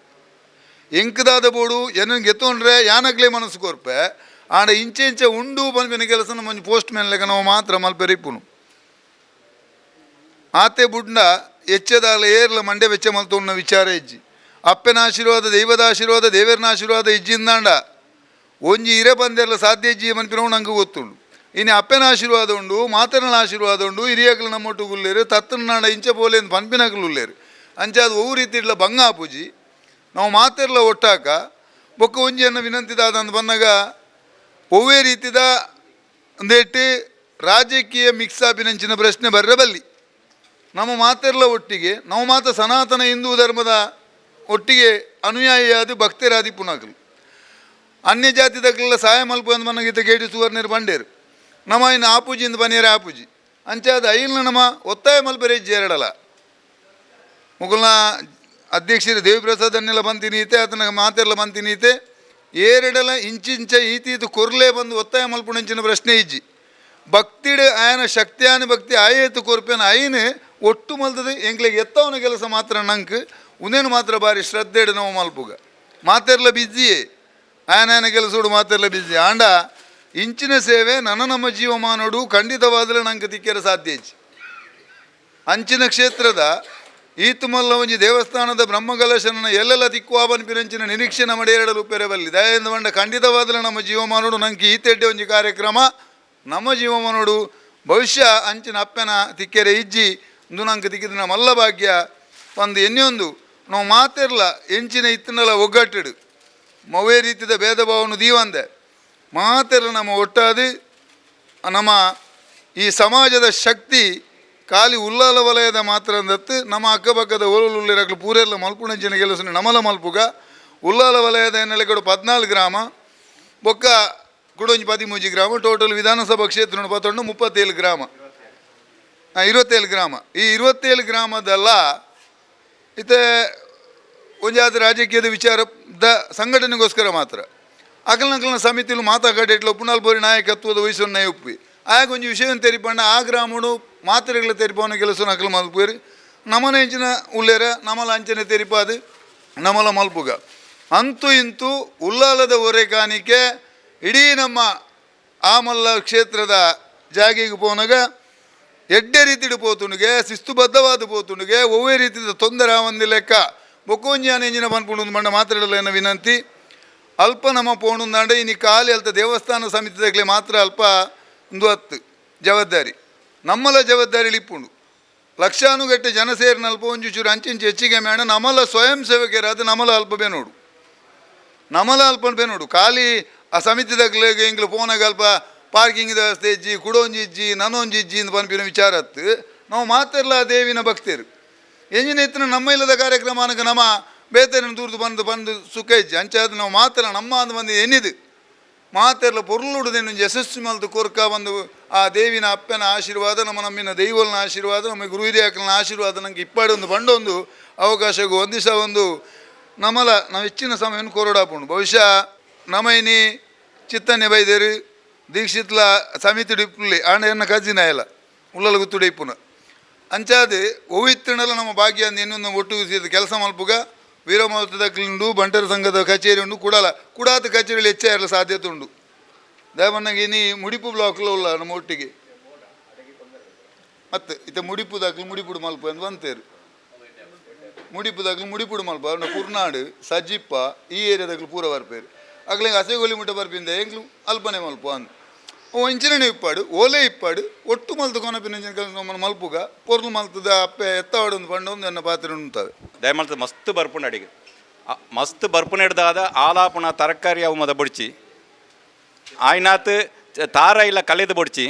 ಎಂಕದಾದ ಬೋಡು ಎನ್ನ ಗೆತ್ತೊಂಡ್ರೆ ಯಾನಾಗ್ಲೇ ಮನಸ್ಸು ಕೊರ್ಪೆ? ಆಂಡ ಇಂಚೆ ಇಂಚೆ ಉಂಡು ಪಂಪಿನ ಕೆಲಸ ನಮ್ಮ ಪೋಸ್ಟ್ ಮ್ಯಾನ್ ಲೆಕ್ಕ ನಾವು ಮಾತ್ರ ಮಲ್ಪೆ ರಿಪ್ಪುನು. ಆತೆ ಬುಡ್ಡ ಎಚ್ಚದಾಲ ಏರ್ಲ ಮಂಡೆ ವೆಚ್ಚ ಮಲ್ತೊಂಡ ವಿಚಾರ ಇಜ್ಜಿ ಅಪ್ಪನ ಆಶೀರ್ವಾದ, ದೈವದ ಆಶೀರ್ವಾದ ದೇವರನ ಆಶೀರ್ವಾದ ಇಜ್ಜಿಂದಾಂಡ ಒಂಜಿ ಇರೆ ಬಂದೆಲ್ಲ ಸಾಧ್ಯ ಇಜ್ಜಿ ಮನ್ಪಿನವು ನಂಗೆ ಗೊತ್ತುಂಡು. ಇನ್ನು ಅಪ್ಪನ ಆಶೀರ್ವಾದ ಉಂಡು ಮಾತನ ಆಶೀರ್ವಾದ ಉಂಡು ಹಿರಿಯಕಲು ನಮ್ಮೊಟ್ಟು ಗುಲ್ಲೇರು ತತ್ತನಾಡ ಇಂಚ ಪೋಲೆ ಪನ್ಪಿನಕಲು ಉಲ್ಲೇರು. ಅಂಚೆ ಅದು ಒವ್ವು ರೀತಿ ಇಡ್ಲ ಬಂಗ ಪೂಜಿ ನಾವು ಮಾತೆರ್ಲ ಒಟ್ಟಾಕ, ಬೊಕ್ಕ ಒಂಜಿಯನ್ನು ವಿನಂತಿದಾದ ಅಂತ ಬಂದಾಗ, ಒವ್ವೇ ರೀತಿದ ಅಂದೇಟ್ಟು ರಾಜಕೀಯ ಮಿಕ್ಸ್ ಆಪಿನಂಚಿನ ಪ್ರಶ್ನೆ ಬರ್ರಬಲ್ಲಿ. ನಮ್ಮ ಮಾತೆರ್ಲ ಒಟ್ಟಿಗೆ, ನಾವು ಮಾತ ಸನಾತನ ಹಿಂದೂ ಧರ್ಮದ ಒಟ್ಟಿಗೆ ಅನುಯಾಯಿಯಾದ ಭಕ್ತರಾದಿ ಪುನಕಲು ಅನ್ಯ ಜಾತಿದಕ್ಕೆಲ್ಲ ಸಹಾಯ ಮಲ್ಪ ಅಂತ ಗೇಡಿ ಸುವರ್ಣರು ಬಂಡೇರು. ನಮ್ಮ ಇನ್ನು ಆಪೂಜಿಯಿಂದ ಬನಿಯರ ಆಪೂಜಿ. ಅಂಚಾದ ಐಲ್ನ ನಮ್ಮ ಒತ್ತಾಯ ಮಲ್ಪರೆ ಜೇರಡಲ್ಲ ಮುಗುಲ್ನ ಅಧ್ಯಕ್ಷರು ದೇವಿಪ್ರಸಾದ್ ಅನ್ನೆಲ್ಲ ಬಂತಿನೀತೆ ಆತನ ಮಾತೆಲ್ಲ ಬಂತಿನೀತೆ ಏರೆಡಲ ಇಂಚಿಂಚ ಈತೀತು ಕೊರ್ಲೆ ಬಂದು ಒತ್ತಾಯ ಮಲ್ಪುಣಂಚಿನ ಪ್ರಶ್ನೆ ಇಜ್ಜಿ. ಭಕ್ತಿಡೆ ಆಯನ ಶಕ್ತಿಯಾನ ಭಕ್ತಿ ಆಯೇತು ಕೊರ್ಪೇನ ಐನ್ ಒಟ್ಟು ಮಲ್ತದೆ ಎಂಗ್ಲಿಗೆ ಎತ್ತವನ ಕೆಲಸ ಮಾತ್ರ ನಂಕ್ ಉನೇನು ಮಾತ್ರ ಬಾರಿ ಶ್ರದ್ಧೆಡ್ ನಾವು ಮಲ್ಪುಗ. ಮಾತೆರ್ಲ ಬಿಜಿ ಆಯನ ಕೆಲಸೋಡು ಮಾತೆರ್ಲ ಬಿಜಿ ಆಂಡ, ಇಂಚಿನ ಸೇವೆ ನನ್ನ ನಮ್ಮ ಜೀವಮಾನೋಡು ಖಂಡಿತವಾದ್ರೆ ನಂಗೆ ತಿಕ್ಕರ ಸಾಧ್ಯ ಇಜ್ಜಿ ಅಂಚಿನ ಕ್ಷೇತ್ರದ ಈತುಮಲ್ಲ ಒಂಜಿ ದೇವಸ್ಥಾನದ ಬ್ರಹ್ಮಕಲಶನ ಎಲ್ಲೆಲ್ಲ ತಿಕ್ಕುವ ಬನ್ಪಿರಂಚಿನ ನಿರೀಕ್ಷೆ ನಮ್ಮ ಎರಡಲು ಪೆರಬಲ್ಲಿ ದಯೆಂದು ಬಂಡ ಖಂಡಿತವಾದ್ರೆ ನಮ್ಮ ಜೀವಮಾನೋಡು ನಂಗೆ ಈತೆಡ್ಡೆ ಒಂಜಿ ಕಾರ್ಯಕ್ರಮ. ನಮ್ಮ ಜೀವಮಾನೋಡು ಭವಿಷ್ಯ ಅಂಚಿನ ಅಪ್ಪನ ತಿಕ್ಕೆರೆ ಇಜ್ಜಿ, ಇಂದು ನಂಗೆ ತಿಕ್ಕಿದ ಮಲ್ಲ ಭಾಗ್ಯ ಒಂದು ಎನ್ನೆಯೊಂದು ನಾವು ಮಾತಿರಲ್ಲ ಎಂಚಿನ ಇತ್ತನಲ್ಲ ಒಗ್ಗಟ್ಟಿಡು. ಮವೇ ರೀತಿದ ಭೇದ ಭಾವನು ದೀವಂದೆ. ಮಾತಿರಲ್ಲ ನಮ್ಮ ಒಟ್ಟಾದಿ, ನಮ್ಮ ಈ ಸಮಾಜದ ಶಕ್ತಿ ಖಾಲಿ ಉಲ್ಲಾಲ ವಲಯದ ಮಾತ್ರ ಅಂದತ್ತು, ನಮ್ಮ ಅಕ್ಕಪಕ್ಕದ ಓಲುಲ್ಲಿರಕ್ಲು ಪೂರೆಲ್ಲ ಮಲ್ಪುಣಂಚಿನ ಕೆಲಸ ನಮಲ ಮಲ್ಪುಗ. ಉಲ್ಲಾಲ ವಲಯದ ಎನ್ನಲೆಗಳು ಪದ್ನಾಲ್ಕು ಗ್ರಾಮ, ಬೊಕ್ಕ ಕುಡೊಂಜಿ ಪದಿಮೂಜಿ ಗ್ರಾಮ, ಟೋಟಲ್ ವಿಧಾನಸಭಾ ಕ್ಷೇತ್ರ ಪತ್ತೊಂಡು ಮುಪ್ಪತ್ತೇಳು ಗ್ರಾಮ. ಹಾಂ ಇರುವತ್ತೇಳು ಗ್ರಾಮ. ಈ ಇರುವತ್ತೇಳು ಗ್ರಾಮದಲ್ಲ ಇತ್ತೆ ಒಂಜಾದ ರಾಜಕೀಯದ ವಿಚಾರದ ಸಂಘಟನೆಗೋಸ್ಕರ ಮಾತ್ರ. ಅಕಲನಕಲನ ಸಮಿತಿಲು ಮಾತಾಡೇಟ್ಲ ಪುನಾಲ್ ಬೋರಿ ನಾಯಕತ್ವದ ವಹಿಸನ್ನ ಉಪ್ಪಿ ಆಗ ಒಂಜಿ ವಿಷಯ ತೆರಿಪಣ್ಣ, ಆ ಗ್ರಾಮಡು ಮಾತ್ರೆಗಳ ತೆರಿಪವನ ಕೆಲಸ ಅಕಲ ಮಲ್ಪೇರಿ ನಮನ ಹೆಂಚಿನ ಉಲ್ಲೇರ, ನಮಲ ಅಂಚನೆ ತೆರಿಪಾದು, ನಮಲ ಮಲ್ಪುಗ. ಅಂತೂ ಇಂತೂ ಉಲ್ಲಾಲದ ಹೊರೆಕಾಣಿಕೆ ಇಡೀ ನಮ್ಮ ಆಮಲ್ಲ ಕ್ಷೇತ್ರದ ಜಾಗಿಗೆ ಪೋನಾಗ ಎಡ್ಡೆ ರೀತಿಡು ಪೋತುಣಿಗೆ ಶಿಸ್ತುಬದ್ಧವಾದ ಪೋತುಣಿಗೆ ಒವ್ವೇ ರೀತಿಯ ತೊಂದರೆ ಆವಂದಿ ಲೆಕ್ಕ. ಬೊಕ್ಕೊಂಜಿ ನೆಂಜಿನ ಮಣ್ಣ ಮಂಡ ಮಾತಾಡಲ್ಲ ಎನ್ನ ವಿನಂತಿ. ಅಲ್ಪ ನಮ್ಮ ಪೋಣುಂದಾಂಡ ಇನ್ನು ಖಾಲಿ ಅಲ್ತ ದೇವಸ್ಥಾನ ಸಮಿತಿದಾಗಲೇ ಮಾತ್ರ ಅಲ್ಪ ಒಂದು ಹತ್ತು. ಜವಾಬ್ದಾರಿ. ನಮ್ಮಲ ಜವಾಬ್ದಾರಿ ಲಿಪ್ಪುಂಡು ಲಕ್ಷಾನುಗಟ್ಟೆ ಜನ ಸೇರಿನ ಅಲ್ಪ ಒಂಚು ಚೂರು ಅಂಚಿಂಚು ಹೆಚ್ಚಿಗೆ ಮೇಣ ನಮ್ಮಲ್ಲ ಸ್ವಯಂ ಸೇವಕರಾದ ನಮಲ ಅಲ್ಪ ಬೇನೋಡು. ನಮಲ ಅಲ್ಪ ಬೇನೋಡು. ಖಾಲಿ ಆ ಸಮಿತಿದಾಗಲೇ ಇಂಗ್ಲು ಫೋನಾಗ ಅಲ್ಪ ಪಾರ್ಕಿಂಗ್ ವ್ಯವಸ್ಥೆ ಇಜ್ಜಿ, ಕುಡೊಂಜಿ ಇಜ್ಜಿ ನನೊಂಜಿ ಇಜ್ಜಿ ಅಂತ ಪನ್ಪಿನ ವಿಚಾರ ಹತ್ತು ನಾವು ಮಾತಿರ್ಲ ಆ ದೇವಿನ ಭಕ್ತರು. ಎಂಜಿನ ಇತ್ತಿನ ನಮ್ಮ ಇಲ್ಲದ ಕಾರ್ಯಕ್ರಮ ಅನಕ ನಮ್ಮ ಬೇತನ ದೂರದು ಬಂದು ಬಂದು ಸುಖ ಇಜ್ಜಿ. ಅಂಚಾದ ನಾವು ಮಾತ್ರ ನಮ್ಮ ಅಂದ ಬಂದು ಎನ್ನಿದು. ಮಾತೆರ್ಲ ಪೊರ್ಲುಡದೇನು ಯಶಸ್ವಿ ಮಲ್ತು ಕೊರ್ಕ ಬಂದು ಆ ದೇವಿನ ಅಪ್ಪನ ಆಶೀರ್ವಾದ, ನಮ್ಮ ನಮ್ಮಿನ ದೈವಲ್ನ ಆಶೀರ್ವಾದ, ನಮ್ಮ ಗುರು ಹಿರಿಯಕ್ಕನ ಆಶೀರ್ವಾದ, ನಂಗೆ ಇಪ್ಪಾಡೊಂದು ಬಂಡೊಂದು ಅವಕಾಶಗೂ ಒಂದಿಸ ಒಂದು ನಮ್ಮಲ್ಲ ನಾವು ಹೆಚ್ಚಿನ ಸಮಯವನ್ನು ಕೊರಡಾಪುಂಡು ಬಹುಶಃ ನಮೈನಿ ಚಿತ್ತನೆ ಬೈದೇರು. ಎನ್ನ ಕಜಿನ ಎಲ್ಲ ಉಳ್ಳಲ ಗುತ್ತು ಡಿಪ್ಪುನ. ಅಂಚಾದು ಒವಿತ್ತಿನಲ್ಲ ನಮ್ಮ ಭಾಗ್ಯ ಇನ್ನೊಂದು ಒಟ್ಟು ಸೇರಿದ ಕೆಲಸ ಮಲ್ಪುಗ ವೀರಮೌತದಕ್ಲಿಂಡು ಬಂಟರ ಸಂಘದ ಕಚೇರಿ ಉಂಡು, ಕುಡಲ, ಕುಡಾತ ಕಚೇರಿಯಲ್ಲಿ ಹೆಚ್ಚೇ ಇರಲು ಸಾಧ್ಯತೆ ಉಂಡು. ದಯಮನ್ನಾಗಿ ಇನಿ ಮುಡಿಪು ಬ್ಲಾಕ್ಲ ಉಲ್ಲ ನಮ್ಮ ಒಟ್ಟಿಗೆ. ಮತ್ತೆ, ಇತ್ತ ಮುಡಿಪುದಾಗ್ಲು ಮುಡಿಪುಡು ಮಲ್ಪ ಅಂತ ಬಂತೇರು ಮುಡಿಪುದಾಗ್ಲು ಮುಡಿಪುಡು ಮಲ್ಪ, ಅವ್ನ ಕುರ್ನಾಡು ಸಜ್ಜಿಪ್ಪ ಈ ಏರಿಯಾದಾಗಲು ಪೂರ ಬರ್ಪೇರು ಆಗ್ಲಿಂಗೆ ಹಸೆಗೊಲಿ ಮುಟ್ಟ ಬರ್ಪಿಂದ ಎಂಗ್ಲು ಅಲ್ಪನೆ ಮಲ್ಪ ಅಂದ್. ಅವ ಇಪ್ಪಾಡು, ಓಲೆ ಇಪ್ಪಾಡು, ಒಟ್ಟು ಮಲ್ತು ಕೊನಪಿನ ಕೆಲಸ ಮಲ್ಪುಗ, ಪೊರ್ಲು ಮಲ್ತದ ಅಪ್ಪೆ ಎತ್ತವಾಡು ಒಂದು ಬಣ್ಣ ಒಂದು ಎನ್ನ ಪಾತ್ರೆ ಉಂಟಾವೆ ದಯಮಲ್ತ ಮಸ್ತ್ ಬರ್ಪುಂಡು ಅಡಿಗೆ ಮಸ್ತ್ ಬರ್ಪುನ ಹಿಡ್ದಾದ ಆಲಾಪುನ ತರಕಾರಿ ಅವು ಮದ ಬೊಡ್ಚಿ. ಆಯ್ನಾತ್ ತಾರ ಇಲ್ಲ ಕಲೆದು ಬೊಡ್ಚಿ.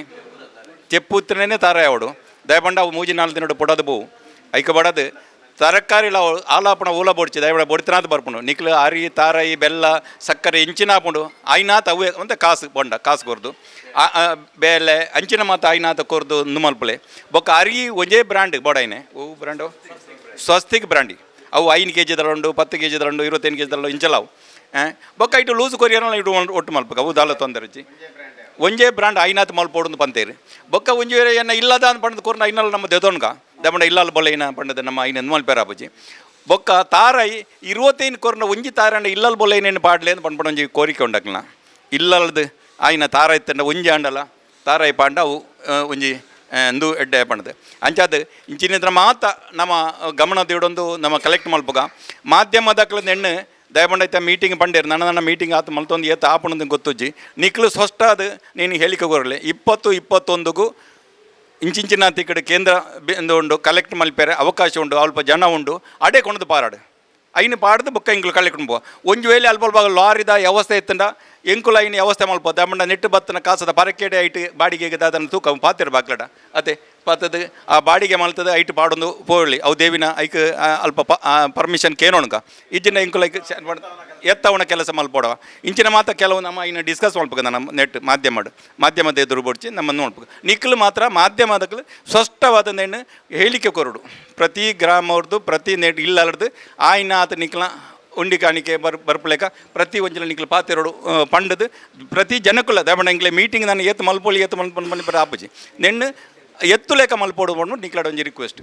ತೆಪ್ಪುತ್ರನೇ ತಾರ ಯಾವಡು. ದಯಪಂಡ ಅವು ಮೂಜಿ ನಾಲ್ಕು ದಿನ ಪೊಡದು ಬೋವು ಐಕ ಬಡದು ತರಕಾರಿ ಇಲ್ಲ ಆಲಾಪಣ ಊಲ ಬೊಡ್ಚಿ ದಯವಿಡ ಬೊಡಿತನಾದ ಬರ್ಪುಂಡು. ನಿಕ್ಲು ಅರಿ ತಾರಾಯಿ ಬೆಲ್ಲ, ಸಕ್ಕರೆ ಇಂಚಿನ ಹಾಪುಂಡು ಆಯ್ನಾತ್ ಅವೇ ಅಂತ ಕಾಸು ಬೊಂಡ, ಕಾಸು ಕೊರ್ದು. ಬೇಲೆ, ಅಂಚಿನ ಮಾತ ಐನಾತ ಕೊರ್ದು ನುಮಲ್ಪಲೆ ಬೊಕ್ಕ ಅರಿ ಒಂಜೇ ಬ್ರ್ಯಾಂಡ್ ಬೊಡೈನೆ. ಓ, ಬ್ರ್ಯಾಂಡು ಸ್ವಸ್ತಿಕ್ ಬ್ರ್ಯಾಂಡಿ. ಅವು ಐದು ಕೆ ಜಿದರಂಡು ಪತ್ತು ಕೆ ಜಿದರಂಡು ಇರುವತ್ತೈದು ಕೆ ಜಿದರಂಡು ಇಂಚಲಾವು ಬೊಕ್ಕ ಇಟ್ಟು ಲೂಸ್ ಕೊರಿಯರ್ ಇಟ್ಟು ಒಟ್ಟು ಮಲ್ಪಕ. ಅವು ದಾಲ ತೊಂದರೆ ಒಂಜೇ ಬ್ರಾಂಡ್ ಐನಾತ್ ಮಲ್ಪೋಡು ಪಂತೇರಿ. ಬೊಕ್ಕ ಒಂಜೇ ಏನ ಇಲ್ಲದ ಅಂತ ಪಡೆದು ಕೊರ್ನ ಐನಲ್ಲ ನಮ್ಮ ದೆದೊನ್ಗ ದಮಂಡ ಇಲ್ಲಲ್ಲ ಬೊಲ್ಲ ಏನ ಪಂಡದ ನಮ್ಮ ಐನ ಮಲ್ಪೇರ ಅಪ್ಪಜಿ ಬೊಕ್ಕ ತಾರೈ ಇರುವತ್ತೈನು ಕೊರ್ನ ಒಂಜಿ ತಾರಣ್ಣ ಇಲ್ಲಲ್ ಬೊಲ್ಲ ಏನೇನು ಪಾಡ್ಲೆ ಅಂತ ಪಂಡ ಒಂಜಿ ಕೋರಿಕೆ ಉಂಡಕ್ಲ ಇಲ್ಲಲ್ದು ಆಯ್ನ ತಾರ ಇತ್ತಂಡ ಒಂಜಿ ಆಂಡಲ, ತಾರೈ ಪಾಂಡ ಅವು ಒಂಜಿ ಎಂದು ಎಡ್ಡೆ ಪಣದು ಅಂಚಾದ ಇಂಚಿನಿದ್ರ ಮಾತ ನಮ್ಮ ಗಮನ ದೇಡೊಂದು ನಮ್ಮ ಕಲೆಕ್ಟ್ ಮಲ್ಪಗ ಮಾಧ್ಯಮದಕ್ಲ ನೆಣ್ಣು ದಯಪಂಡೈತೆ ಮೀಟಿಂಗ್ ಪಂಡೇರು, ನನ್ನ ನನ್ನ ಮೀಟಿಂಗ್ ಆತು ಮಲ್ತೊಂದು ಏತ ಆಪಣದ ಗೊತ್ತುಜ್ಜಿ. ನಿಕ್ಲು ಸೊಷ್ಟಾದ ನೀನು ಹೇಳಿಕೆ ಕೊರಲೆ, ಇಪ್ಪತ್ತು ಇಪ್ಪತ್ತೊಂದುಗೂ ಇಂಚಿಂಚಿನ ಕಡೆ ಕೇಂದ್ರ ಒಂದು ಉಂಡು ಕಲೆಕ್ಟ್ ಮಲ್ಪೇರೆ ಅವಕಾಶ ಉಂಡು ಅಲ್ಪ ಜನ ಉಂಡು ಅಡೆ ಕೊಂಡದು ಪಾರಾಡು. ಐನು ಪಾಡ್ದು ಬುಕ್ಕ ಇಂಕ್ಲು ಕಲೆಕ್ಟ್ ಪೋ. ಒಂಜು ವೇಳೆ ಅಲ್ಪ ಅಲ್ಪ ಲಾರಿದ ವ್ಯವಸ್ಥೆ ಇತ್ತಂಡ ಎಂಕುಲ ಲೈನ್ ವ್ಯವಸ್ಥೆ ಮಲ್ಪ ಅಮ್ಮ ನೆಟ್ಟು ಬತ್ತನ ಕಾಸದ ಪರಕೇಡೆ ಐಟ್ ಬಾಡಿಗೆಗೆ ಅದನ್ನು ತೂಕ ಪಾತಿರ ಬಾಕ್ಲಡ ಅದೇ ಪಾತದ ಆ ಬಾಡಿಗೆ ಮಲ್ತದ ಐಟ್ ಪಾಡೊಂದು ಪೋಳಿ ಅವು ದೇವಿನ ಐಕ್ ಅಲ್ಪ ಪರ್ಮಿಷನ್ ಕೇನೋಣಕ ಇಜ್ಜಿನ ಐಕ್ ಎತ್ತವಣ ಕೆಲಸ ಮಲ್ಪೋಡವ ಇಂಚಿನ ಮಾತ್ರ ಕೆಲವು ನಮ್ಮ ಇನ್ನು ಡಿಸ್ಕಸ್ ಮಾಡ್ಬೇಕು ನಮ್ಮ ನೆಟ್ ಮಾಧ್ಯಮ ಮಾಧ್ಯಮದ ಎದುರು ಬಡ್ಚಿ ನಮ್ಮನ್ನು ನೋಡ್ಬೇಕು. ನಿಕ್ಲು ಮಾತ್ರ ಮಾಧ್ಯಮದಕ್ಲು ಸ್ಪಷ್ಟವಾದ ಹೇಳಿಕೆ ಕೊರಡು. ಪ್ರತಿ ಗ್ರಾಮವ್ರದ್ದು ಪ್ರತಿ ನೆಟ್ ಇಲ್ಲರ್ದು ಆಯ್ನ ಆತ ನಿಕ್ಲ ಉಂಡಿ ಕಾಣಿಕೆ ಬರ್ ಬರ್ಪಲೇಕ ಪ್ರತಿ ಒಂಜಲ ನಿಕ್ಲು ಪಾತಿರೋಡು ಪಂಡದು. ಪ್ರತಿ ಜನಕ್ಕುಲ್ಲ ದಯಮಾಡ ಇಂಕ್ಲೆ ಮೀಟಿಂಗ್ ನಾನು ಎತ್ತು ಮಲ್ಪೋಳಿ ಎತ್ತು ಮಲ್ಪೊಂಡು ಮನೆ ಬರ ಆಪುಜಿ. ನೆಣ್ಣು ಎತ್ತು ಲೆಕ್ಕ ಮಲ್ಪೋಡು ಬಂದು ನಿಕ್ಲಾಡ ಒಂಜಿ ರಿಕ್ವೆಸ್ಟ್